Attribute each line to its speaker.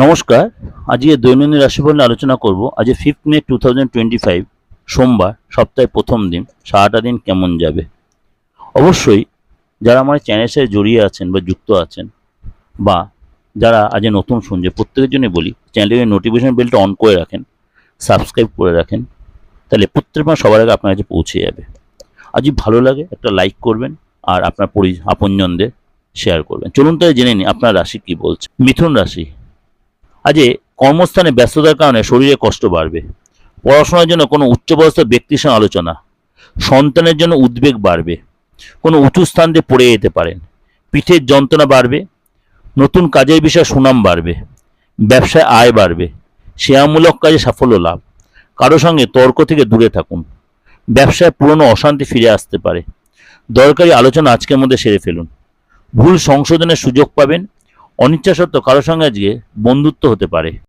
Speaker 1: নমস্কার। আজকে দৈনন্দিন রাশিফল নিয়ে আলোচনা করব। আজ ফিফথ মে টু সোমবার, সপ্তাহের প্রথম দিন। সারাটা দিন কেমন যাবে? অবশ্যই যারা আমার চ্যানেলের সাথে জড়িয়ে আছেন বা যুক্ত আছেন বা যারা আজ নতুন শুনছে, প্রত্যেকের জন্য বলি চ্যানেলের নোটিফিকেশন বেলটা অন করে রাখেন সাবস্ক্রাইব করে রাখেন, তাহলে প্রত্যেক মাস সবার আগে আপনার কাছে পৌঁছে যাবে। আজ ভালো লাগে একটা লাইক করবেন আর আপনার পরি, আপনজনদের শেয়ার করবেন। চলুন তাহলে জেনে নিই আপনার রাশি কি বলছে। মিথুন রাশি আজে কর্মস্থানে ব্যস্ততার কারণে শরীরে কষ্ট বাড়বে। পড়াশোনার জন্য কোনো উচ্চপদস্থ ব্যক্তির সঙ্গে আলোচনা, সন্তানের জন্য উদ্বেগ বাড়বে, কোনো উঁচু স্থান দিয়ে পড়ে যেতে পারেন, পিঠের যন্ত্রণা বাড়বে, নতুন কাজের বিষয়ে সুনাম বাড়বে, ব্যবসায় আয় বাড়বে শেয়ারমূলক কাজে সাফল্য লাভ, কারও সঙ্গে তর্ক থেকে দূরে থাকুন, ব্যবসায় পুরনো অশান্তি ফিরে আসতে পারে। দরকারি আলোচনা আজকের মধ্যে সেরে ফেলুন। ভুল সংশোধনের সুযোগ পাবেন অনিচ্ছা সত্ত্বেও কারোর সঙ্গে আজকে বন্ধুত্ব হতে পারে।